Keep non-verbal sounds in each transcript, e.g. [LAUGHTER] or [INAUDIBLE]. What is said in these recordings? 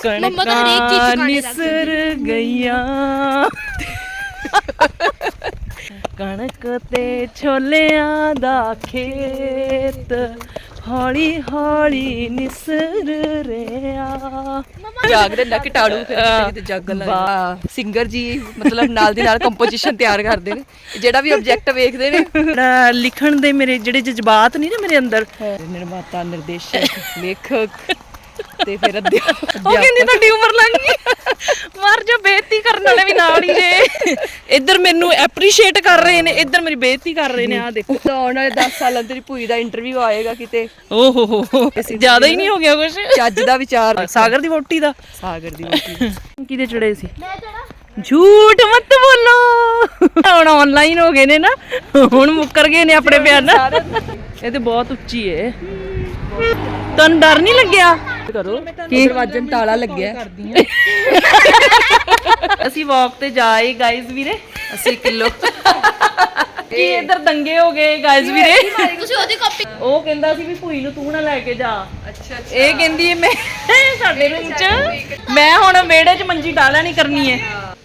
ਕਣਕਾਂ ਨਿਸਰ ਗਈਆਂ। ਕਣਕ ਤੇ ਛੋਲਿਆਂ ਦਾ ਖੇਤ ਹੌਲੀ ਹੌਲੀ ਨਿਸਰ ਰਿਹਾ। ਜਾਗਦੇ ਨਾ ਕਿਟਾੜੂ ਫਿਰ ਕਿਤੇ ਕਿਤੇ ਜਾਗਣ ਲੱਗ ਸਿੰਗਰ ਜੀ ਮਤਲਬ ਨਾਲ ਦੀ ਨਾਲ ਕੰਪੋਜੀਸ਼ਨ ਤਿਆਰ ਕਰਦੇ ਨੇ। ਜਿਹੜਾ ਵੀ ਆਬਜੈਕਟ ਵੇਖਦੇ ਨੇ। ਲਿਖਣ ਦੇ ਮੇਰੇ ਜਿਹੜੇ ਜਜ਼ਬਾਤ ਨਹੀਂ ਨਾ ਮੇਰੇ ਅੰਦਰ। ਨਿਰਮਾਤਾ ਨਿਰਦੇਸ਼ਕ [LAUGHS] ਲੇਖਕ ਤੇ ਫਿਰ ਅਧਿਆਪਕ ਉਹ ਕਹਿੰਦੀ ਤੁਹਾਡੀ ਉਮਰ ਲੰਘ ਗਈ। ਮਰ ਜਾ ਬੇਇੱਜ਼ਤੀ ਕਰਨ ਵਾਲੇ ਵੀ ਨਾਲ ਹੀ ਜੇ। ਇੱਧਰ ਮੈਨੂੰ ਐਪਰੀਸ਼ੀਏਟ ਕਰ ਰਹੇ ਨੇ ਇੱਧਰ ਮੇਰੀ ਬੇਇੱਜ਼ਤੀ ਕਰ ਰਹੇ ਨੇ ਆਹ ਦੇਖੋ। ਤਾਂ ਆਉਣ ਵਾਲੇ 10 ਸਾਲਾਂ ਤੇਰੀ ਭੂਈ ਦਾ ਇੰਟਰਵਿਊ ਆਏਗਾ ਕਿਤੇ। ਓ ਹੋ ਹੋ ਜ਼ਿਆਦਾ ਹੀ ਨਹੀਂ ਹੋ ਗਿਆ ਕੁਛ। ਚੱਜ ਦਾ ਵਿਚਾਰ। ਸਾਗਰ ਦੀ ਵੋਟੀ ਦਾ। ਸਾਗਰ ਦੀ ਵੋਟੀ ਕਿਹਦੇ ਚੜੇ ਸੀ? ਝੂਠ ਮਤ ਬੋਲੋ। ਹੁਣ ਆਨਲਾਈਨ ਹੋ ਗਏ ਨੇ ਨਾ ਹੁਣ ਮੁੱਕਰ ਗਏ ਨੇ ਆਪਣੇ ਬਿਆਨ। ਇਹ ਤੇ ਬਹੁਤ ਉੱਚੀ ਏ। ਤੁਹਾਨੂੰ ਡਰ ਨਹੀਂ ਲੱਗਿਆ? ਕਰੋ। ਕੀ ਦਰਵਾਜ਼ੇ ਨੂੰ ਤਾਲਾ ਲੱਗਿਆ। [LAUGHS] ਅਸੀਂ ਵਾਕ ਤੇ ਜਾਏ ਗਾਇਜ਼ ਵੀਰੇ। ਅਸੀਂ ਕਿਲੋ। [LAUGHS] ਕੀ ਇੱਧਰ ਦੰਗੇ ਹੋ ਗਏ ਗਾਇਜ਼ ਵੀਰੇ? ਤੁਸੀਂ ਉਹਦੀ ਕਾਪੀ ਉਹ ਕਹਿੰਦਾ ਸੀ ਵੀ ਭੂਈ ਨੂੰ ਤੂੰ ਨਾ ਲੈ ਕੇ ਜਾ। ਅੱਛਾ ਇਹ ਕਹਿੰਦੀ ਹੈ ਮੈਂ ਸਾਡੇ ਰੂਮ 'ਚ ਮੈਂ ਹੁਣ ਵਿਹੜੇ 'ਚ ਮੰਜੀ ਡਾਲਾ ਨਹੀਂ ਕਰਨੀ ਹੈ।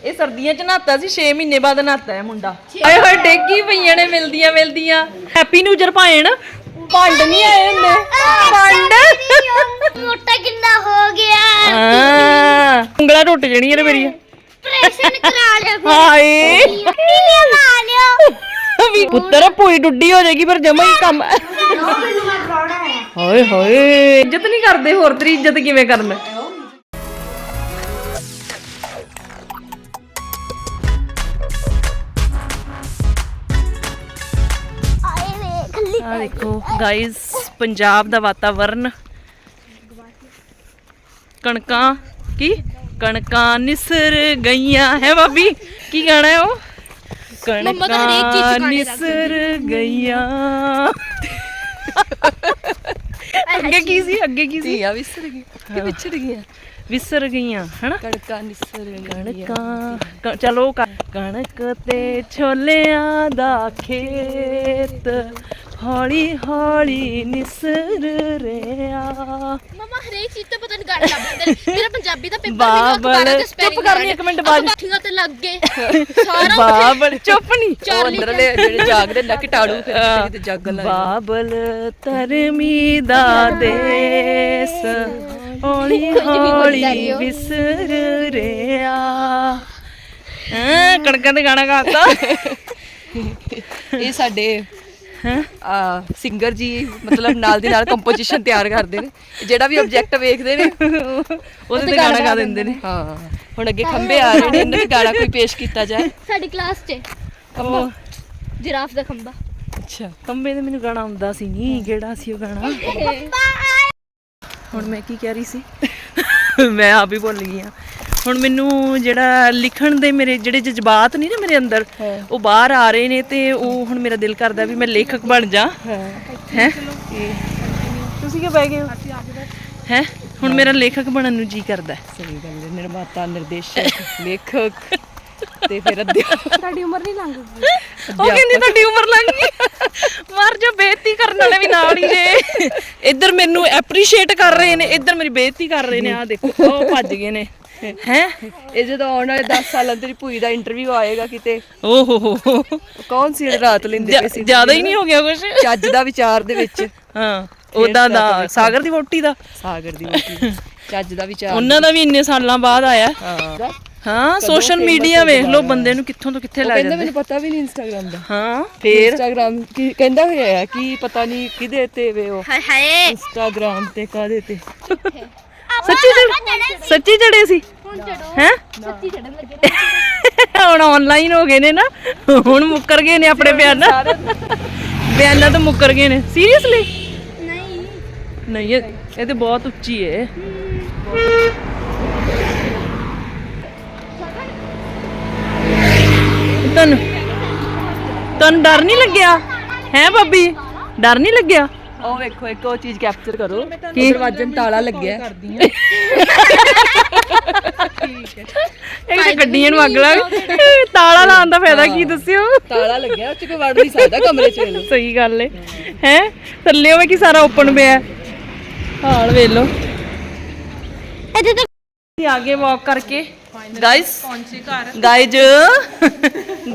ਇਹ ਸਰਦੀਆਂ 'ਚ ਨਹਾਤਾ ਸੀ 6 ਮਹੀਨੇ ਬਾਅਦ ਨਹਾਤਾ ਹੈ ਮੁੰਡਾ। ਆਏ ਹੋਏ ਡੇਗੀ ਪਈਆਂ ਨੇ ਮਿਲਦੀਆਂ ਮਿਲਦੀਆਂ ਹੈਪੀ ਨਿਊ ਇਅਰ ਭਾਣ ਭੰਡ ਨਹੀਂ ਆਏ ਹੁੰਦੇ। ਭੰਡ ਟੁੱਟ ਜਣੀਆਂ ਨੇ ਮੇਰੀਆਂ ਪ੍ਰੈਸ਼ਨ ਕਰਾ ਲਿਆ ਹਾਏ। ਵੀ ਪੁੱਤਰ ਭੂਈ ਡੁੱਡੀ ਹੋ ਜਾਏਗੀ ਪਰ ਜਮਾ ਹੀ ਕੰਮ ਹਾਏ ਹਾਏ। ਇੱਜ਼ਤ ਨਹੀਂ ਕਰਦੇ ਹੋਰ ਤੇਰੀ ਇੱਜ਼ਤ ਕਿਵੇਂ ਕਰਨ? ਆ ਦੇਖੋ ਗਾਇਸ ਪੰਜਾਬ ਦਾ ਵਾਤਾਵਰਨ। ਕਣਕਾਂ ਕੀ? ਕਣਕਾਂ ਨਿਸਰ ਗਈਆਂ ਹੈ ਭਾਬੀ ਕੀ ਗਾਣਾ ਹੈ ਉਹ? ਕਣਕਾਂ ਨਿਸਰ ਗਈਆਂ। ਅੱਗੇ ਕੀ ਸੀ ਅੱਗੇ ਕੀ ਸੀ? ਧੀਆ ਵਿਸਰ ਗਈ ਕਿ ਵਿਛੜ ਗਈਆਂ। ਵਿਸਰ ਗਈਆਂ ਹਨਾ? ਕੜਕਾ ਨਿਸਰ ਗਈਆਂ। ਕਣਕਾਂ ਚਲੋ ਕਣਕ ਤੇ ਛੋਲਿਆਂ ਦਾ ਖੇਤ। ਹੌਲੀ ਹੌਲੀ ਨਿਸਰ ਰਿਹਾ ਮਮਾ ਹਰੇਕ ਚੀਜ਼ ਤੇ ਪਤਾ ਨਹੀਂ ਗਾਣੇ ਲੱਭ ਲੈਂਦੇ ਨੇ। ਮੇਰਾ ਪੰਜਾਬੀ ਦਾ ਪੇਪਰ ਵੀ ਬਾਬਲ। ਅਖਬਾਰਾਂ ਤੇ ਚੁੱਪ ਕਰ ਗਾਣੇ। ਇੱਕ ਮਿੰਟ ਬਾਅਦ। ਬੈਠੀਆਂ ਤੇ ਲੱਗ ਗਏ ਸਾਰਾ ਬਾਬਲ ਚੁੱਪ ਨਹੀਂ ਉਹ ਅੰਦਰਲੇ ਜਿਹੜੇ ਜਾਗਦੇ ਨਾ ਕਿਟਾੜੂ ਫਿਰ ਕਿਤੇ ਜਾਗਣ ਲੱਗ ਬਾਬਲ ਧਰਮੀ ਦਾ ਦੇਸ ਹੌਲੀ ਹੌਲੀ ਵਿਸਰ ਰਿਹਾ ਹਾਂ ਕਣਕਾਂ ਤੇ ਗਾਣਾ ਗਾਤਾ ਇਹ ਸਾਡੇ ਸਿੰਗਰ ਜੀ ਮਤਲਬ ਨਾਲ ਦੀ ਨਾਲ ਕੰਪੋਜੀਸ਼ਨ ਤਿਆਰ ਕਰਦੇ ਨੇ। ਜਿਹੜਾ ਵੀ ਆਬਜੈਕਟ ਵੇਖਦੇ ਨੇ ਉਹਦੇ ਤੇ ਗਾਣਾ ਗਾ ਦਿੰਦੇ ਨੇ। ਹਾਂ। ਹੁਣ ਅੱਗੇ ਖੰਬੇ ਆ ਰਹੇ ਨੇ ਇਹਨਾਂ ਤੇ ਗਾਣਾ ਕੋਈ ਪੇਸ਼ ਕੀਤਾ ਜਾਏ। ਸਾਡੀ ਕਲਾਸ 'ਚ। ਉਹ। ਜਿਰਾਫ ਦਾ ਖੰਭਾ। ਅੱਛਾ ਕੰਬੇ ਤੇ ਮੈਨੂੰ ਗਾਣਾ ਆਉਂਦਾ ਸੀ ਨਹੀਂ ਕਿਹੜਾ ਸੀ ਉਹ ਗਾਣਾ? ਹੁਣ ਮੈਂ ਕੀ ਕਹਿ ਰਹੀ ਸੀ? ਮੈਂ ਆਪ ਹੀ ਭੁੱਲ ਗਈ ਹਾਂ। ਹੁਣ ਮੈਨੂੰ ਜਿਹੜਾ ਲਿਖਣ ਦੇ ਮੇਰੇ ਜਿਹੜੇ ਜਜ਼ਬਾਤ ਨਹੀਂ ਨਾ ਮੇਰੇ ਅੰਦਰ ਉਹ ਬਾਹਰ ਆ ਰਹੇ ਨੇ ਤੇ ਉਹ ਹੁਣ ਮੇਰਾ ਦਿਲ ਕਰਦਾ ਵੀ ਮੈਂ ਲੇਖਕ ਬਣ ਜਾ। ਹੈ। ਤੁਸੀਂ ਕਿਉਂ ਬਹਿ ਗਏ ਹੋ? ਹੈ? ਹੁਣ ਮੇਰਾ ਲੇਖਕ ਬਣਨ ਨੂੰ ਜੀ ਕਰਦਾ। ਸਹੀ ਗੱਲ ਹੈ ਨਿਰਮਾਤਾ ਨਿਰਦੇਸ਼ਕ ਲੇਖਕ ਤੇ ਫਿਰ ਅਧਿਆਪਕ। ਸਾਡੀ ਉਮਰ ਨਹੀਂ ਲੰਘ ਗਈ। ਉਹ ਕਹਿੰਦੀ ਤੁਹਾਡੀ ਉਮਰ ਲੰਘ ਗਈ। ਮਰ ਜਾ ਬੇਇੱਜ਼ਤੀ ਕਰਨ ਵਾਲੇ ਵੀ ਨਾਲ ਹੀ ਜੇ ਇੱਧਰ ਮੈਨੂੰ ਐਪਰੀਸ਼ੀਏਟ ਕਰ ਰਹੇ ਨੇ ਇੱਧਰ ਮੇਰੀ ਬੇਇੱਜ਼ਤੀ ਕਰ ਰਹੇ ਨੇ ਆਹ ਦੇਖੋ ਉਹ ਭੱਜ ਗਏ ਨੇ। ਹੈ? ਇਹ ਜਦੋਂ ਆਉਣ ਵਾਲੇ 10 ਸਾਲਾਂ ਤੇਰੀ ਭੂਈ ਦਾ ਇੰਟਰਵਿਊ ਆਏਗਾ ਕਿਤੇ ਓ ਹੋ ਹੋ ਹੋ ਕੌਣ ਸੀ ਜਿਹੜਾ ਰਾਤ ਲੈਂਦੇ ਪਏ ਸੀ? ਜ਼ਿਆਦਾ ਹੀ ਨਹੀਂ ਹੋ ਗਿਆ ਕੁਛ? ਚੱਜ ਦਾ ਵਿਚਾਰ ਦੇ ਵਿੱਚ। ਹਾਂ ਉਹਦਾ ਦਾ ਸਾਗਰ ਦੀ ਵੋਟੀ ਦਾ। ਸਾਗਰ ਦੀ ਵੋਟੀ ਚੱਜ ਦਾ ਵਿਚਾਰ। ਉਹਨਾਂ ਦਾ ਵੀ ਇੰਨੇ ਸਾਲਾਂ ਬਾਅਦ ਆਇਆ। ਹਾਂ। ਹਾਂ ਸੋਸ਼ਲ ਮੀਡੀਆ ਵੇਖ ਲਓ ਬੰਦੇ ਨੂੰ ਕਿੱਥੋਂ ਤੋਂ ਕਿੱਥੇ ਲੈ ਕਹਿੰਦਾ ਜਾਂਦੇ। ਮੈਨੂੰ ਪਤਾ ਵੀ ਨਹੀਂ ਇੰਸਟਾਗ੍ਰam ਦਾ। ਹਾਂ ਫੇਰ? ਇੰਸਟਾਗ੍ਰam ਕੀ ਕਹਿੰਦਾ ਹੋਇਆ ਕਿ ਪਤਾ ਨਹੀਂ ਕਿਹਦੇ ਤੇ ਵੇ ਉਹ ਹਾਏ ਹਾਏ। ਇੰਸਟਾਗ੍ਰam ਤੇ ਕਾਦੇ ਤੇ। ਸੱਚੀ ਚੜ ਸੱਚੀ ਚੜੇ ਸੀ? ਹੁਣ ਚੜੋ। ਹੈ? ਸੱਚੀ ਚੜਨ ਲੱਗੇ। ਹੁਣ ਆਨਲਾਈਨ ਹੋ ਗਏ ਨੇ ਨਾ। ਹੁਣ ਮੁੱਕਰ ਗਏ ਨੇ ਆਪਣੇ ਬਿਆਨ। ਬਿਆਨਾਂ ਤੋਂ ਮੁੱਕਰ ਗਏ ਨੇ। ਸੀਰੀਅਸਲੀ ਨਹੀਂ। ਨਹੀਂ ਇਹ ਇਹ ਤੇ ਬਹੁਤ ਉੱਚੀ ਏ। ਤੁਹਾਨੂੰ ਤੁਹਾਨੂੰ ਡਰ ਨਹੀਂ ਲੱਗਿਆ? ਹੈ ਭਾਬੀ? ਡਰ ਨਹੀਂ ਲੱਗਿਆ? ਉਹ ਵੇਖੋ ਇੱਕ ਉਹ ਚੀਜ਼ ਕੈਪਚਰ ਕਰੋ। ਕਿ ਦਰਵਾਜ਼ੇ ਨੂੰ ਤਾਲਾ ਲੱਗਿਆ। ਇਹ ਤਾਂ ਗੱਡੀਆਂ ਨੂੰ ਅੱਗ ਲੱਗ [LAUGHS] ਤਾਲਾ ਲਾਉਣ ਦਾ ਫਾਇਦਾ ਕੀ ਦੱਸਿਓ? ਤਾਲਾ ਲੱਗਿਆ ਉਹ ਚ ਕੋਈ ਵੜ ਨਹੀਂ ਸਕਦਾ ਕਮਰੇ ਚ ਵੇਲੋ ਸਹੀ ਗੱਲ ਏ। ਹੈ? ਥੱਲੇ ਹੋਵੇ ਕਿ ਸਾਰਾ ਓਪਨ ਪਿਆ। ਹਾਲ ਵੇਖ ਲਓ। ਇਹਦੇ ਤਾਂ ਅਸੀਂ ਆਗੇ ਵਾਕ ਕਰਕੇ। ਗਾਇਸ ਪਹੁੰਚੇ ਘਰ। ਗਾਇਜ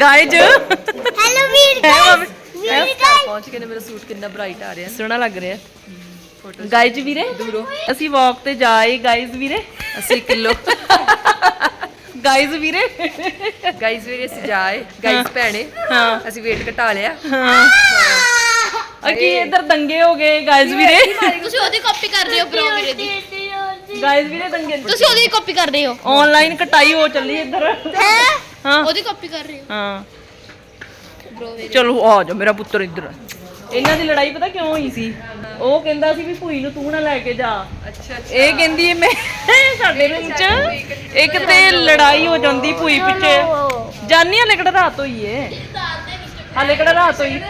ਗਾਇਜ ਹੈਲੋ ਵੀਰ ਪਹੁੰਚ ਕੇ ਨੇ ਮੇਰਾ ਸੂਟ ਕਿੰਨਾ ਬ੍ਰਾਈਟ ਆ ਰਿਹਾ। ਸੋਹਣਾ ਲੱਗ ਰਿਹਾ। ਗਾਇਜ ਵੀਰੇ ਦੂਰੋਂ। ਅਸੀਂ ਵਾਕ ਤੇ ਜਾਏ ਗਾਇਜ਼ ਵੀਰੇ। ਅਸੀਂ ਕਿਲੋ ਗਾਇਜ਼ ਵੀਰੇ। ਗਾਈਜ਼ ਵੀਰੇ ਅਸੀਂ ਜਾਏ ਗਾਈਜ਼ ਭੈਣੇ ਹਾਂ। ਅਸੀਂ weight ਘਟਾ ਲਿਆ। ਹਾਂ। ਅਕੀ ਇੱਧਰ ਦੰਗੇ ਹੋ ਗਏ ਗਾਇਜ਼ ਵੀਰੇ। ਤੁਸੀਂ ਉਹਦੀ ਕਾਪੀ ਕਰ ਰਹੇ ਹੋ ਬ్రో ਵੀਰੇ ਦੀ। ਗਾਇਜ਼ ਵੀਰੇ ਦੰਗੇ। ਤੁਸੀਂ ਉਹਦੀ ਕਾਪੀ ਕਰ ਰਹੇ ਹੋ ਆਨਲਾਈਨ ਕਟਾਈ ਹੋ ਚੱਲੀ ਇੱਧਰ। ਹੈ? ਹਾਂ। ਉਹਦੀ ਕਾਪੀ ਕਰ ਰਹੇ ਹੋ। ਹਾਂ। ਚਲੋ ਆ ਜਾ ਮੇਰਾ ਪੁੱਤਰ ਇੱਧਰ ਇਹਨਾਂ ਦੀ ਲੜਾਈ ਪਤਾ ਕਿਉਂ ਹੋਈ ਸੀ? ਉਹ ਕਹਿੰਦਾ ਸੀ ਵੀ ਭੂਈ ਨੂੰ ਤੂੰ ਨਾ ਲੈ ਕੇ ਜਾ। ਅੱਛਾ ਇਹ ਕਹਿੰਦੀ ਹੈ ਮੈਂ ਸਾਡੇ ਰੂਮ 'ਚ ਇੱਕ ਤੇ ਲੜਾਈ ਹੋ ਜਾਂਦੀ ਭੂਈ ਪਿੱਛੇ। ਜਾਨੀ ਹਲੇ ਕਿਹੜਾ ਰਾਤ ਹੋਈ ਏ? ਹਲੇ ਕਿਹੜਾ ਰਾਤ ਹੋਈ?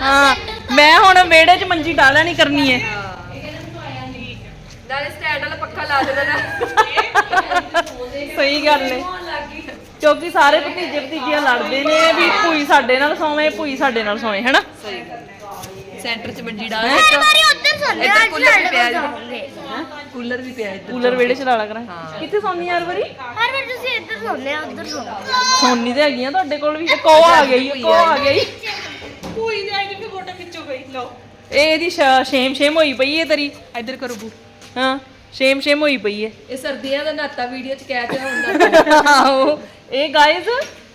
ਹਾਂ ਮੈਂ ਹੁਣ ਵਿਹੜੇ 'ਚ ਮੰਜੀ ਡਾਲਿਆ ਨਹੀਂ ਕਰਨੀ ਏ। ਨਾਲੇ ਸਟੈਂਡ ਵਾਲਾ ਪੱਖਾ ਲਾ ਦੇਣਾ ਸਹੀ ਗੱਲ ਏ। ਕਿਉਂਕਿ ਸਾਰੇ ਭਤੀਜੇ ਭਤੀਜੀਆਂ ਲੜਦੇ ਨੇ ਵੀ ਭੂਈ ਸਾਡੇ ਨਾਲ ਸੌਵੇਂ ਭੂਈ ਸਾਡੇ ਨਾਲ ਸੌਵੇਂ ਹੈਨਾ? ਸੈਂਟਰ 'ਚ ਮੰਜੀ ਡਾਲ ਹੈਂ? ਮਾਰੀ ਉੱਧਰ ਸੁਣ ਇੱਧਰ ਕੂਲਰ ਵੀ ਪਿਆ ਕੂਲਰ ਵੀ ਪਿਆ ਇੱਧਰ। ਕੂਲਰ ਵਿਹੜੇ 'ਚ ਲਾ ਲਾ ਕਰਾਂ। ਕਿੱਥੇ ਸੌਂਦੀ ਯਾਰ ਵਾਰੀ ਹਰ ਵਾਰ ਤੁਸੀਂ ਇੱਧਰ ਸੌਂਦੇ ਆ ਉੱਧਰ ਸੌਂਦੇ ਸੋਨੀ ਤੇ ਹੈਗੀਆਂ ਤੁਹਾਡੇ ਕੋਲ ਵੀ। ਇੱਕ ਉਹ ਆ ਗਈ ਇੱਕ ਉਹ ਆ ਗਈ। ਇਹ ਇਹਦੀ ਸ਼ੇਮ ਸ਼ੇਮ ਹੋਈ ਪਈ ਏ ਤੇਰੀ। ਇੱਧਰ ਕਰੋ ਬੂ ਹਾਂ ਸ਼ੇਮ ਸ਼ੇਮ ਹੋਈ ਪਈ ਏ। ਇਹ ਸਰਦੀਆਂ ਦਾ ਨਾਤਾ ਵੀਡੀਓ 'ਚ ਕਹਿ ਤੇ ਹੁੰਦਾ ਆਹੋ। ਇਹ ਗਾਇਜ਼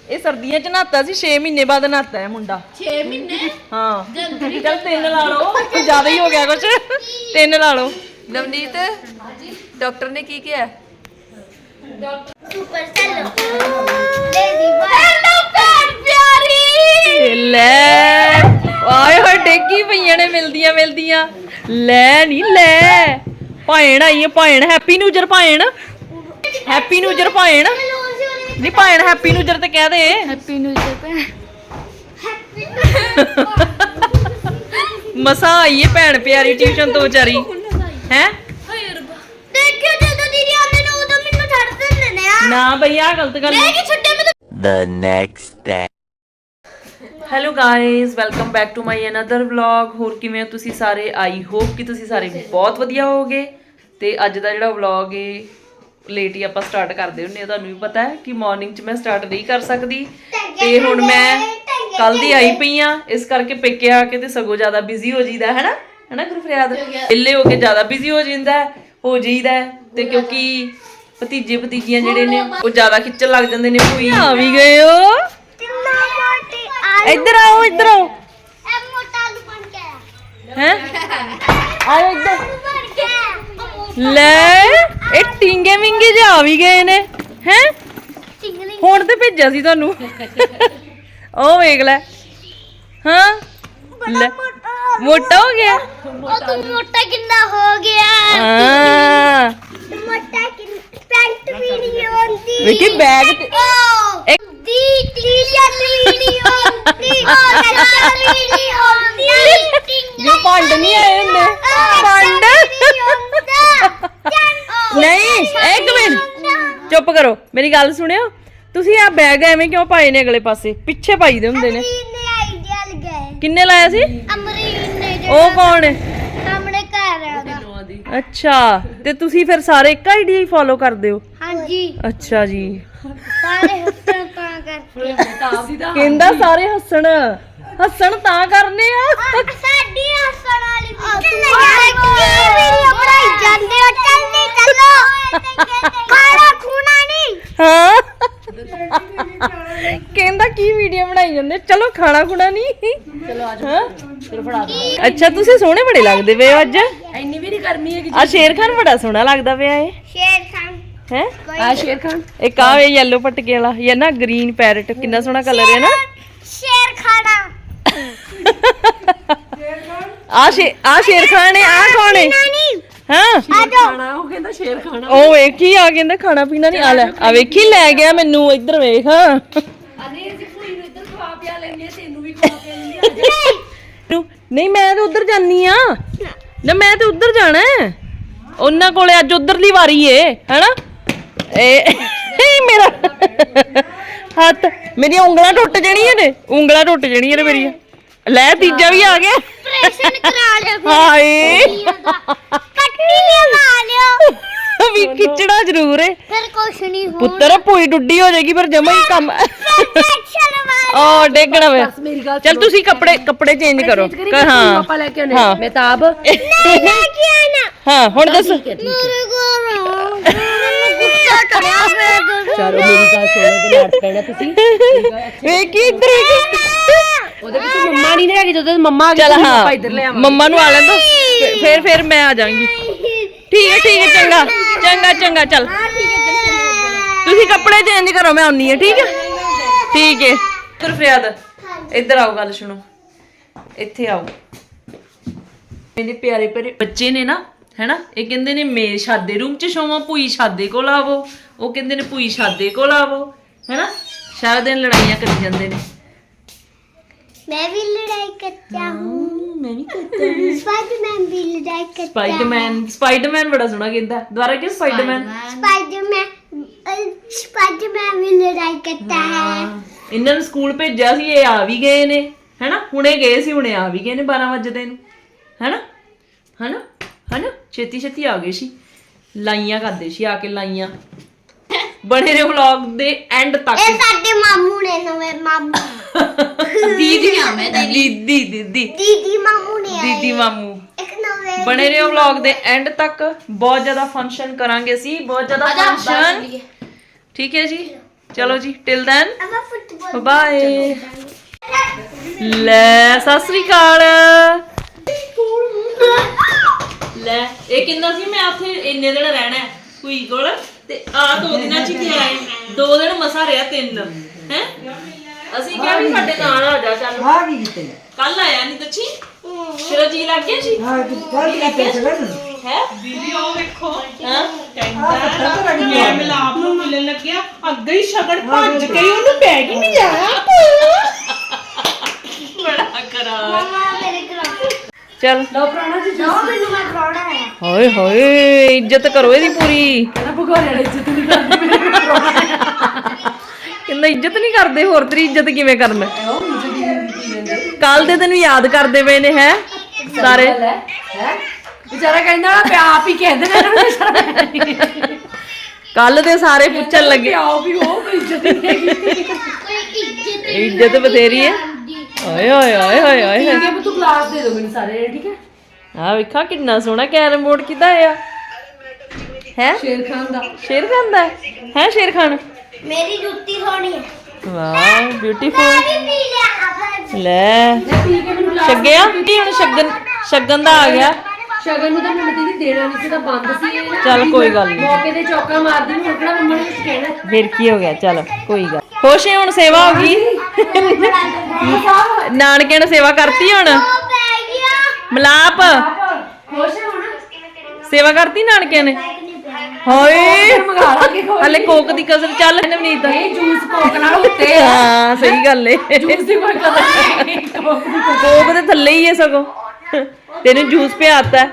ਇਹ ਸਰਦੀਆਂ ਚ ਨਹਾਤਾ ਸੀ 6 ਮਹੀਨੇ ਬਾਅਦ ਨਹਾਤਾ ਹੈ ਮੁੰਡਾ। 6 ਮਹੀਨੇ? ਹਾਂ। ਚੱਲ ਤਿੰਨ ਲਾ ਲਓ ਕੁਝ ਜ਼ਿਆਦਾ ਹੀ ਹੋ ਗਿਆ ਕੁਝ ਤਿੰਨ ਲਾ ਲਓ। ਨਵਨੀਤ ਡਾਕਟਰ ਨੇ ਕੀ ਕਿਹਾ? ਸੁਪਰ ਸੈਲੋ ਲੇਡੀ ਹੈਲੋ ਭੈਣ ਪਿਆਰੀ! ਲੈ ਆਏ ਹੋਏ ਡੇਗੀ ਪਈਆਂ ਨੇ ਮਿਲਦੀਆਂ ਮਿਲਦੀਆਂ। ਲੈ ਨਹੀਂ ਲੈ। ਭਾਇਣ ਆਈ ਹੈ ਭਾਇਣ ਹੈਪੀ ਨਿਊ ਇਅਰ ਭਾਇਣ ਹੈਪੀ ਨਿਊ ਇਅਰ ਭਾਇਣ ਨਹੀਂ ਭਾਇਣ ਹੈਪੀ ਨਿਊ ਇਅਰ ਤੇ ਕਹਿ ਦੇ। ਹੈਪੀ ਨਿਊ ਇਅਰ ਭੈਣ। ਮਸਾ ਆਈ ਹੈ ਭੈਣ ਪਿਆਰੀ ਟਿਊਸ਼ਨ ਤੋਂ ਵਿਚਾਰੀ। ਹੈ? ਦੇਖਿਓ ਜਦੋਂ ਦੀਦੀ ਆਉਂਦੇ ਨੇ ਉਦੋਂ ਮੈਨੂੰ ਛੱਡ ਦਿੰਦੇ ਨੇ ਆ। ਨਾ ਬਈ ਆ ਗਲਤ ਗੱਲ ਮੈਂ ਕੀ ਛੱਡਿਆ? ਮੈਂ the next day. Hello guys welcome back to my another vlog ਹੋਰ ਕਿਵੇਂ ਹੋ ਤੁਸੀਂ ਸਾਰੇ? ਆਈ ਹੋਪ ਕਿ ਤੁਸੀਂ ਸਾਰੇ ਬਹੁਤ ਵਧੀਆ ਹੋਵੋਗੇ। ਤੇ ਅੱਜ ਦਾ ਜਿਹੜਾ ਵਲੌਗ ਏ ਲੇਟ ਹੀ ਆਪਾਂ ਸਟਾਰਟ ਕਰਦੇ ਹੁੰਨੇ ਆ ਤੁਹਾਨੂੰ ਵੀ ਪਤਾ ਹੈ ਕਿ ਮਾਰਨਿੰਗ 'ਚ ਮੈਂ ਸਟਾਰਟ ਨਹੀਂ ਕਰ ਸਕਦੀ। ਤੇ ਹੁਣ ਮੈਂ ਕੱਲ ਦੀ ਆਈ ਪਈ ਆ ਇਸ ਕਰਕੇ ਪੇਕੇ ਆ ਕੇ ਤੇ ਸਗੋਂ ਜ਼ਿਆਦਾ ਬਿਜ਼ੀ ਹੋ ਜੀਦਾ ਹੈ ਨਾ ਹੈ ਨਾ ਗੁਰਫਰਿਆਦ ਵਿਹਲੇ ਹੋ ਕੇ ਜ਼ਿਆਦਾ ਬਿਜ਼ੀ ਹੋ ਜਾਂਦਾ ਹੈ, ਜੀਦਾ ਤੇ ਕਿਉਂਕਿ ਭਤੀਜੇ ਭਤੀਜੀਆਂ ਜਿਹੜੇ ਨੇ ਉਹ ਜ਼ਿਆਦਾ ਖਿੱਚਣ ਲੱਗ ਜਾਂਦੇ ਨੇ ਭੂਈ। ਆ ਵੀ ਗਏ ਹੋ ਕਿੰਨਾ ਮੋਟੀ ਆ ਇੱਧਰ ਆਓ ਇੱਧਰ ਆਓ। ਇਹ ਮੋਟਾ ਆਲੂ ਬਣ ਗਿਆ ਹੈ? [LAUGHS] ਆਓ ਇੱਧਰ। ਲੈ ਇਹ ਟਿੰਗੇ ਵਿੰਗੇ ਜਿਹਾ ਆ ਵੀ ਗਏ ਨੇ ਹੈ? ਹੁਣ ਤੇ ਭੇਜਿਆ ਸੀ ਤੁਹਾਨੂੰ। ਉਹ ਵੇਖ ਲੈ। ਹਾਂ? ਲੈ ਮੋਟਾ ਹੋ ਗਿਆ। ਉਹ ਤੂੰ ਮੋਟਾ ਕਿੰਨਾ ਹੋ ਗਿਆ? ਹਾਂ। ਮੋਟਾ ਕਿੰਨਾ ਪੈਂਟ ਵੀ ਨਹੀਂ ਹੁੰਦੀ ਵੇਖੀ ਬੈਗ ਤੇ ਉਹ ਇੱਕ- ਦੀ ਟੀ-ਸ਼ਰਟ ਵੀ ਨਹੀਂ ਹੁੰਦੀ ਉਹ ਸ਼ਰਟ ਵੀ ਨਹੀਂ ਹੁੰਦੀ ਜੋ ਭੰਡ ਨਹੀਂ ਆਏ ਹੁੰਦੇ ਭੰਡ ਨਹੀਂ ਇੱਕ ਮਿੰਟ ਚੁੱਪ ਕਰੋ ਮੇਰੀ ਗੱਲ ਸੁਣਿਓ? ਤੁਸੀਂ ਆ ਬੈਗ ਐਵੇਂ ਕਿਉਂ ਪਾਏ ਨੇ ਅਗਲੇ ਪਾਸੇ? ਪਿੱਛੇ ਪਾਈਦੇ ਹੁੰਦੇ ਨੇ। ਨੇ ਆਈਡੀਆ ਲਗਾਇਆ ਕਿੰਨੇ ਲਾਇਆ ਸੀ? ਅਮਰੀਨ ਨੇ ਉਹ ਕੌਣ? ਹੈ ਸਾਹਮਣੇ ਘਰ ਹੈ ਉਹਦਾ। ਅੱਛਾ ਤੇ ਤੁਸੀਂ ਫਿਰ ਸਾਰੇ ਇੱਕ ਆਈਡੀ ਹੀ ਫੋਲੋ ਕਰਦੇ ਹੋ? ਹਾਂਜੀ। ਅੱਛਾ ਜੀ। ਸਾਰੇ ਹੱਸਣ ਤਾਂ ਕਰਕੇ। ਕਹਿੰਦਾ ਸਾਰੇ ਹੱਸਣ। ਹੱਸਣ ਤਾਂ ਕਰਨੇ ਆ। ਸਾਡੀ ਹੱਸਣ ਵਾਲੀ ਵੀਡੀਓ ਬਣਾਈ ਜਾਂਦੇ ਹੋ। ਚੱਲਦੇ ਚੱਲੋ। ਖਾਣਾ ਹਾਂ ਕਹਿੰਦਾ ਕੀ ਵੀਡੀਓ ਬਣਾਈ ਜਾਂਦੇ? ਚਲੋ ਖਾਣਾ ਖੁਣਾ ਨਹੀਂ ਚਲੋ ਆਜੋ ਚਲੋ ਫੜਾ ਦੋ ਅੱਛਾ ਤੁਸੀਂ ਸੋਹਣੇ ਬੜੇ ਲੱਗਦੇ ਪਏ ਹੋ ਅੱਜ। ਇੰਨੀ ਵੀ ਨਹੀਂ ਗਰਮੀ ਹੈਗੀ ਆ ਸ਼ੇਰ ਖਾਨ ਬੜਾ ਸੋਹਣਾ ਲੱਗਦਾ ਪਿਆ ਏ ਸ਼ੇਰ ਖਾਨ। ਹੈ? ਆ ਸ਼ੇਰ ਖਾਨ। ਇੱਕ ਆ ਵੇ yellow ਪਟਕੇ ਵਾਲਾ ਇਹ ਨਾ ਗ੍ਰੀਨ ਪੈਰਟ ਕਿੰਨਾ ਸੋਹਣਾ ਕਲਰ ਹੈ ਨਾ। ਸ਼ੇਰ ਖਾਣਾ ਆ ਸ਼ੇ ਆ ਸ਼ੇਰ ਖਾਨ ਹੈ ਆ ਕੌਣ ਹੈ? ਹਾਂ? ਖਾਣਾ ਉਹ ਕਹਿੰਦਾ ਸ਼ੇਰ ਖਾਣਾ। ਉਹ ਵੇਖੀ ਆ ਕਹਿੰਦਾ ਖਾਣਾ ਪੀਣਾ ਨਹੀਂ ਆ ਲੈ ਆ ਵੇਖੀ ਲੈ ਗਿਆ ਮੈਨੂੰ ਇੱਧਰ ਵੇਖ। ਅਨੇ ਭੂਈ ਨੂੰ ਇੱਧਰ ਖਵਾ ਪਿਆ ਲੈਂਦੇ ਤੈਨੂੰ ਵੀ ਖਵਾ ਪਿਆ ਲੈਂਦੇ [LAUGHS] ਨਹੀਂ ਮੈਂ ਤਾਂ ਉੱਧਰ ਜਾਨੀ ਆ। ਨਾ ਮੈਂ ਤੇ ਉੱਧਰ ਜਾਣਾ ਹੈ। ਉਹਨਾਂ ਕੋਲੇ ਅੱਜ ਉਧਰਲੀ ਵਾਰੀ ਏ ਹੈਨਾ? ਇਹ ਇਹ ਮੇਰਾ ਹੱਥ ਮੇਰੀਆਂ ਉਂਗਲਾਂ ਟੁੱਟ ਜਾਣੀਆਂ ਨੇ ਉਂਗਲਾਂ ਟੁੱਟ ਜਾਣੀਆਂ ਨੇ ਮੇਰੀਆਂ। ਲੈ ਤੀਜਾ ਵੀ ਆ ਗਿਆ। ਆਪਰੇਸ਼ਨ ਕਰਾ ਲਿਆ ਹਾਏ। ਕੱਟੀ ਲਿਆ ਲਿਓ। ਵੀ ਖਿੱਚਣਾ ਜ਼ਰੂਰ ਏ। ਫਿਰ ਕੁਛ ਨਹੀਂ ਹੋ ਪੁੱਤਰ ਭੂਈ ਡੁੱਡੀ ਹੋ ਜਾਏਗੀ ਪਰ ਜਮਾ ਹੀ ਕੰਮ ਓ ਡੇਗਣਾ ਵੇ ਮੇਰੀ ਗੱਲ ਚਲ ਤੁਸੀਂ ਕੱਪੜੇ ਕੱਪੜੇ ਚੇਂਜ ਕਰੋ। ਹਾਂ। ਆਪਾਂ ਲੈ ਕੇ ਆਉਣੇ ਹਾਂ। ਮੈਂ ਤਾਂ ਆਪ ਨਹੀਂ [LAUGHS] ਲੈ ਕੇ ਆਣਾ। ਹਾਂ ਹੁਣ ਦੱਸ। ਮੇਰੇ ਕੋਲ ਮੈਨੂੰ ਗੁੱਸਾ ਕਰਿਆ ਫਿਰ। ਚਲੋ ਮੇਰੀ ਗੱਲ ਸੁਣੋ ਤੇ ਲੜ ਪੈਣਾ ਤੁਸੀਂ। ਵੇ ਕੀ ਇੱਧਰ ਉਹਦੇ ਵਿੱਚ ਮੰਮਾ ਨਹੀਂ ਹੈਗੀ ਜਦੋਂ ਮੰਮਾ ਆ ਗਈ ਚਲ ਹਾਂ ਆਪਾਂ ਇੱਧਰ ਲੈ ਆਵਾਂਗੇ। ਮੰਮਾ ਨੂੰ ਆ ਲੈਣ ਦੋ। ਫਿਰ ਫਿਰ ਮੈਂ ਆ ਜਾਵਾਂਗੀ। ਠੀਕ ਹੈ ਠੀਕ ਹੈ ਚੰਗਾ। ਚੰਗਾ ਚੰਗਾ ਚੱਲ। ਤੁਸੀਂ ਕੱਪੜੇ ਚੇਂਜ ਕਰੋ ਮੈਂ ਆਉਣੀ ਆ ਠੀਕ ਹੈ? ਠੀਕ ਹੈ। ਫਿਰ ਫਰਿਆਦ ਇੱਧਰ ਆਓ ਗੱਲ ਸੁਣੋ। ਇੱਥੇ ਆਓ। ਮੇਰੇ ਪਿਆਰੇ ਪਿਆਰੇ ਬੱਚੇ ਨੇ ਨਾ ਹੈਨਾ? ਇਹ ਕਹਿੰਦੇ ਨੇ ਮੇ ਸ਼ਾਦੇ ਰੂਮ ਚ ਸ਼ੋਵਾਂ ਭੂਈ ਸ਼ਾਦੇ ਕੋਲ ਆਵੋ। ਉਹ ਕਹਿੰਦੇ ਨੇ ਭੂਈ ਸ਼ਾਦੇ ਕੋਲ ਆਵੋ। ਹੈਨਾ? ਸਾਰਾ ਦਿਨ ਲੜਾਈਆਂ ਕਰੀ ਜਾਂਦੇ ਨੇ। मैं भी लड़ाई करता हूँ ਮੈਂ ਵੀ ਕਰਦਾ स्पाइडरमैन भी लड़ाई करता है ਸਪਾਈਡਰਮੈਨ ਸਪਾਈਡਰਮੈਨ ਬੜਾ ਸੋਹਣਾ ਕਹਿੰਦਾ ਦੁਬਾਰਾ ਕਿ ਸਪਾਈਡਰਮੈਨ स्पाइडरमैन अ, स्पाइडरमैन भी लड़ाई करता है ਇਹਨਾਂ ਨੂੰ ਸਕੂਲ ਭੇਜਿਆ ਸੀ ਇਹ ਆ ਵੀ ਗਏ ਨੇ ਹੈਨਾ ਹੁਣੇ ਗਏ ਸੀ ਹੁਣੇ ਆ ਵੀ ਗਏ ਨੇ 12 ਵਜੇ ਨੂੰ ਹੈਨਾ ਹੈਨਾ ਹੈਨਾ ਛੇਤੀ ਛੇਤੀ ਆ ਗਏ ਸੀ ਲਾਈਆਂ ਕਰਦੇ ਸੀ ਆ ਕੇ ਲਾਈਆਂ ਬਣੇ ਨੇ ਵਲੌਗ ਦੇ ਐਂਡ ਤੱਕ। ਇਹ ਸਾਡੇ ਮਾਮੂ ਨੇ ਨਵੇਂ ਮਾਮੂ। [LAUGHS] ਦੀਦੀ ਆ ਮੈਂ ਦੀਦੀ। ਦੀਦੀ ਦੀਦੀ। ਮਾਮੂ ਨੇ ਆਏ। ਦੀਦੀ ਮਾਮੂ। ਇੱਕ ਨਵੇਂ ਬਣੇ ਰਹੋ ਵਲੌਗ ਦੇ ਐਂਡ ਤੱਕ। ਬਹੁਤ ਜ਼ਿਆਦਾ ਫੰਕਸ਼ਨ ਕਰਾਂਗੇ ਅਸੀਂ ਬਹੁਤ ਜ਼ਿਆਦਾ ਫੰਕਸ਼ਨ ਠੀਕ ਹੈ ਜੀ? ਚਲੋ। ਜੀ ਟਿਲ ਦੈਨ ਬਾਏ ਲੈ ਸਤਿ ਸ੍ਰੀ ਅਕਾਲ। ਲੈ ਇਹ ਕਹਿੰਦਾ ਸੀ? ਮੈਂ ਉੱਥੇ ਇੰਨੇ ਦਿਨ ਰਹਿਣਾ ਹੈ ਕੋਈ ਕੋਲ ਤੇ ਆ ਦੋ ਦਿਨਾਂ ਚ ਹੀ ਗਿਆ ਦੋ ਦਿਨ ਮਸਾ ਰਿਹਾ ਤਿੰਨ। ਹੈ? ਅਸੀਂ ਕਿਹਾ ਵੀ ਸਾਡੇ ਨਾਲ ਆ ਜਾ ਚੱਲ। ਆ ਗਈ ਕਿਤੇ। ਕੱਲ ਆਇਆ ਨਹੀਂ ਦੱਸੀ ਤੇਰਾ ਜੀ ਲੱਗ ਗਿਆ ਸੀ ਆ ਕਿ ਕੱਲ ਕਿਤੇ ਚਲੇ ਨਾ ਹੈ? ਵੀਡੀਓ ਵੇਖੋ। ਹਾਂ। ਮੈਂ ਮਿਲਾਪ ਨੂੰ ਮਿਲਣ ਲੱਗਿਆ। ਅੱਗੇ ਹੀ ਸ਼ਗਨ ਭੱਜ ਗਈ ਉਹਨੂੰ ਬੈਗ ਹੀ ਨਹੀਂ ਆਇਆ ਬੜਾ ਕਰਾ ਮਮਾ ਮੇਰੇ ਕੋਲ ਚੱਲ। ਲਓ ਪ੍ਰਾਣਾ ਜੀ ਦੋ ਮੈਨੂੰ ਮੈਂ ਕਰਾਉਣਾ ਹੈ। ਹਾਏ ਹਾਏ ਇੱਜ਼ਤ ਕਰੋ ਇਹਦੀ ਪੂਰੀ। ਕਹਿੰਦਾ ਭਗਵਾਨ ਵਾਲੀ ਇੱਜ਼ਤ ਨਹੀਂ ਕਰਦੀ ਕਹਿੰਦਾ ਇੱਜ਼ਤ ਨਹੀਂ ਕਰਦੇ ਹੋਰ ਤੇਰੀ ਇੱਜ਼ਤ ਕਿਵੇਂ ਕਰਨਾ? ਕੱਲ ਦੇ ਤੈਨੂੰ ਯਾਦ ਕਰਦੇ ਪਏ ਨੇ ਹੈ? ਸਾਰੇ। ਹੈ ਵਿਚਾਰਾ ਕਹਿੰਦਾ ਮੈਂ ਆਪ ਹੀ ਕਹਿੰਦੇ ਨੇ ਇਹਨਾਂ ਨੂੰ ਕੱਲ ਦੇ ਸਾਰੇ ਪੁੱਛਣ ਲੱਗੇ। ਆਓ ਵੀ ਉਹ ਕੋਈ ਇੱਜ਼ਤ ਨਹੀਂ ਹੈਗੀ। ਕੋਈ ਇੱਜ਼ਤ ਇੱਜ਼ਤ ਬਥੇਰੀ ਹੈ। ਓਏ ਓਏ ਓਏ ਓਏ ਓਏ ਕਲਾਸ ਦੇ ਦੋ ਮੈਨੂੰ ਸਾਰੇ ਠੀਕ ਹੈ? ਆ ਵੇਖਾਂ ਕਿੰਨਾ ਸੋਹਣਾ ਕੈਰਮ ਬੋਰਡ ਕਿਦਾ ਆ। ਹੈ? ਸ਼ੇਰ ਖਾਨ ਦਾ। ਸ਼ੇਰ ਖਾਨ ਦਾ? ਹੈ ਸ਼ੇਰ ਖਾਨ? ਮੇਰੀ ਜੁੱਤੀ ਸੋਹਣੀ ਹੈ। ਵਾਓ ਬਿਊਟੀਫੁਲ ਵੀ ਪੀ ਲਿਆ ਆਖਰ ਲੈ। ਠੀਕ ਹੈ ਮੈਨੂੰ ਛੱਗਿਆ ਕੀ ਹੁਣ ਛੱਗਣ ਛੱਗਣ ਦਾ ਆ ਗਿਆ? ਸ਼ਗਨ ਨੂੰ ਤਾਂ ਮੈਨੂੰ ਦੀਦੀ ਦੇਣਾ ਨਹੀਂ ਸੀ ਤਾਂ ਬੰਦ ਸੀ ਇਹ ਨਾ। ਚੱਲ ਕੋਈ ਗੱਲ ਨਹੀਂ। ਮੌਕੇ ਤੇ ਚੌਕਾ ਮਾਰਦੀ ਨੂੰ ਰੁਕਣਾ ਮੰਮਾ ਨੇ ਕਹਿਣਾ? ਫਿਰ ਕੀ ਹੋ ਗਿਆ? ਚਲ ਕੋਈ ਗੱਲ। ਖੁਸ਼ ਹੈ ਹੁਣ ਸੇਵਾ ਹੋ ਗਈ? ਨਾਨਕੇ ਨੇ ਸੇਵਾ ਕਰਤੀ ਹੁਣ? ਮਲਾਪ। ਸੇਵਾ ਕਰਤੀ ਨਾਨਕੇ ਨੇ? ਹਾਏ। ਹਲੇ ਕੋਕ ਦੀ ਕਸਰ ਚੱਲ ਨਵਨੀਤ। ਇਹ ਜੂਸ ਕੋਕ ਨਾਲ ਉੱਤੇ ਆ। ਹਾਂ ਸਹੀ ਗੱਲ ਏ। ਜੂਸ ਦੀ ਕੋਈ ਕਦਰ ਨਹੀਂ ਕੋਕ ਦੀ ਥੱਲੇ ਹੀ ਏ ਸਗੋਂ। ਤੈਨੂੰ ਜੂਸ ਪਿਆਤਾ।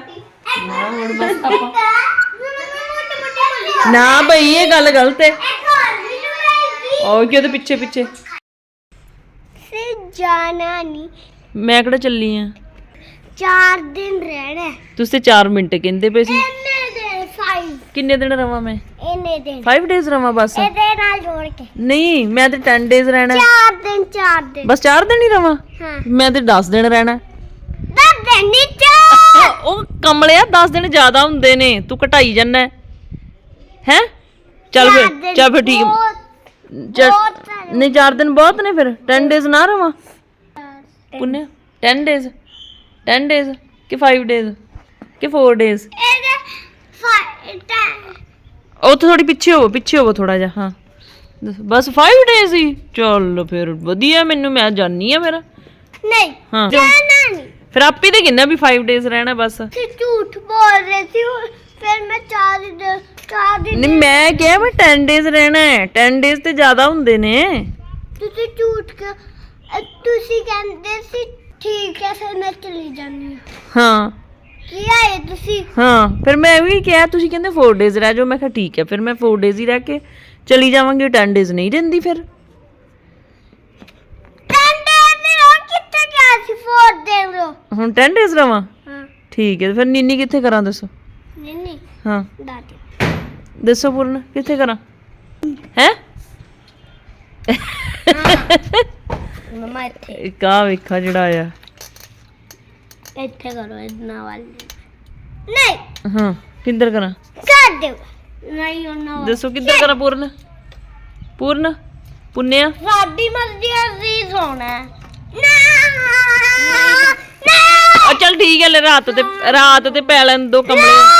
ਨਾ ਬਈ ਇਹ ਗੱਲ ਗਲਤ ਏ। ਇੱਕ ਹੋਰ ਮੈਨੂੰ ਮਿਲੇਗੀ ਓ ਕਿ ਉਹਦੇ ਪਿੱਛੇ ਪਿੱਛੇ ਜਾਣਾ ਨਹੀਂ ਮੈਂ ਕਿਹੜਾ ਚੱਲੀ ਆ? ਚਾਰ ਦਿਨ ਰਹਿਣਾ। ਹੈ। ਤੁਸੀਂ ਤੇ 4 ਮਿੰਟ ਕਹਿੰਦੇ ਪਏ ਸੀ। ਇੰਨੇ ਦਿਨ ਫਾਈਵ ਕਿੰਨੇ ਦਿਨ ਰਵਾਂ ਮੈਂ? ਇੰਨੇ ਦਿਨ। 5 ਡੇਜ਼ ਰਵਾਂ ਬਸ। ਇਹਦੇ ਨਾਲ ਜੋੜ ਕੇ। ਨਹੀਂ ਮੈਂ ਤੇ 10 ਡੇਜ਼ ਰਹਿਣਾ। ਹੈ। ਚਾਰ ਦਿਨ ਚਾਰ ਦਿਨ। ਬਸ 4 ਦਿਨ ਹੀ ਰਵਾਂ? ਹਾਂ। ਮੈਂ ਤੇ 10 ਦਿਨ ਰਹਿਣਾ। ਦਸ ਦਿਨ ਨਹੀਂ ਚਾਰ [LAUGHS] ਉਹ ਕਮਲਿਆ 10 ਦਿਨ ਜ਼ਿਆਦਾ ਹੁੰਦੇ ਨੇ। ਤੂੰ ਘਟਾਈ ਜਾਂਦਾ ਹੈ? ਹੈਂ? ਚੱਲ ਫਿਰ ਚੱਲ ਫਿਰ ਠੀਕ। ਬਹੁਤ- ਚੱਲ- ਬਹੁਤ ਸਾਰੇ। ਨਹੀਂ 4 ਦਿਨ ਬਹੁਤ ਨੇ ਫਿਰ। 10 ਡੇਜ਼ ਨਾ ਰਵਾਂ। ਪੁੰਨੇ 10 ਡੇਜ਼ 10 ਡੇਜ਼ ਕਿ 5 ਡੇਜ਼ ਕਿ 4 ਡੇਜ਼ ਇਹਦੇ ਫਾਈਵ ਉਹ ਥੋੜੀ ਪਿੱਛੇ ਹੋਵੋ ਪਿੱਛੇ ਹੋਵੋ ਥੋੜਾ ਜਿਹਾ ਹਾਂ। ਬਸ 5 ਡੇਜ਼ ਹੀ? ਚੱਲ ਫਿਰ ਵਧੀਆ ਮੈਨੂੰ ਮੈਂ ਜਾਣੀ ਆ ਫਿਰ। ਨਹੀਂ ਹਾਂ। ਜਾਣਾ ਨਹੀਂ। ਫਿਰ ਆਪੇ ਤੇ ਕਿੰਨਾ ਵੀ 5 ਡੇਜ਼ ਰਹਿਣਾ ਬਸ। ਝੂਠ ਬੋਲ ਰਹੇ ਸੀ ਫਿਰ ਮੈਂ ਚਾਰ ਦਿਨ ਚਾਰ ਦਿਨ ਨਹੀਂ ਮੈਂ ਕਿਹਾ ਮੈਂ 10 ਡੇਜ਼ ਰਹਿਣਾ ਹੈ। 10 ਡੇਜ਼ ਤੇ ਜ਼ਿਆਦਾ ਹੁੰਦੇ ਨੇ। ਤੁਸੀਂ ਝੂਠ ਕਿ ਅ, ਤੁਸੀਂ ਕਹਿੰਦੇ ਸੀ ਠੀਕ ਹੈ ਫਿਰ ਮੈਂ ਚਲੀ ਜਾਂਦੀ ਹਾਂ। ਹਾਂ। ਕੀ ਆਏ ਤੁਸੀਂ? ਹਾਂ ਫਿਰ ਮੈਂ ਵੀ ਕਿਹਾ ਤੁਸੀਂ ਕਹਿੰਦੇ 4 ਡੇਜ਼ ਰਹਿ ਜਾਓ। ਮੈਂ ਕਿਹਾ ਠੀਕ ਹੈ ਫਿਰ ਮੈਂ 4 ਡੇਜ਼ ਹੀ ਰਹਿ ਕੇ ਚਲੀ ਜਾਵਾਂਗੀ 10 ਡੇਜ਼ ਨਹੀਂ ਰਹਿੰਦੀ ਫਿਰ। ਟੰਡੇ ਦੇ ਰੋ ਕਿੱਥੇ ਗਿਆ ਸੀ ਫੋਰ ਦਿਨ ਰੋ ਹੁਣ 10 ਡੇਜ਼ ਰਵਾਂ? ਹਾਂ। ਠੀਕ ਹੈ ਫਿਰ ਨੀਨੀ ਕਿੱਥੇ ਕਰਾਂ ਦੱਸੋ? ਨਹੀਂ ਨਹੀਂ। ਹਾਂ। ਦਾਦੀ ਦੱਸੋ ਪੂਰਨ ਕਿੱਥੇ ਕਰਾਂ? ਹੈ? ਮਮਾ ਇੱਥੇ। ਇੱਕ ਆ ਵੇਖਾ ਜਿਹੜਾ ਆਇਆ। ਇੱਥੇ ਕਰੋ ਇਹਨਾਂ ਵਾਲੀ। ਨਹੀਂ। ਹਾਂ ਕਿੱਧਰ ਕਰਾਂ? ਕਰ ਦਿਓ। ਨਹੀਂ ਉਹਨਾਂ ਵਾਲੀ। ਦੱਸੋ ਕਿੱਧਰ ਕਰਾਂ ਪੂਰਨ? ਪੂਰਨ ਪੁੰਨਿਆ? ਸਾਡੀ ਮਰਜ਼ੀ ਅਸੀਂ ਸੋਣਾ ਹੈ। ਨਾ। ਨਾ ਆ ਚੱਲ ਠੀਕ ਹੈ ਲੈ ਰਾਤ ਤੇ ਰਾਤ ਤੇ ਪੈ ਲੈਣ ਦੋ ਕਮਰੇ।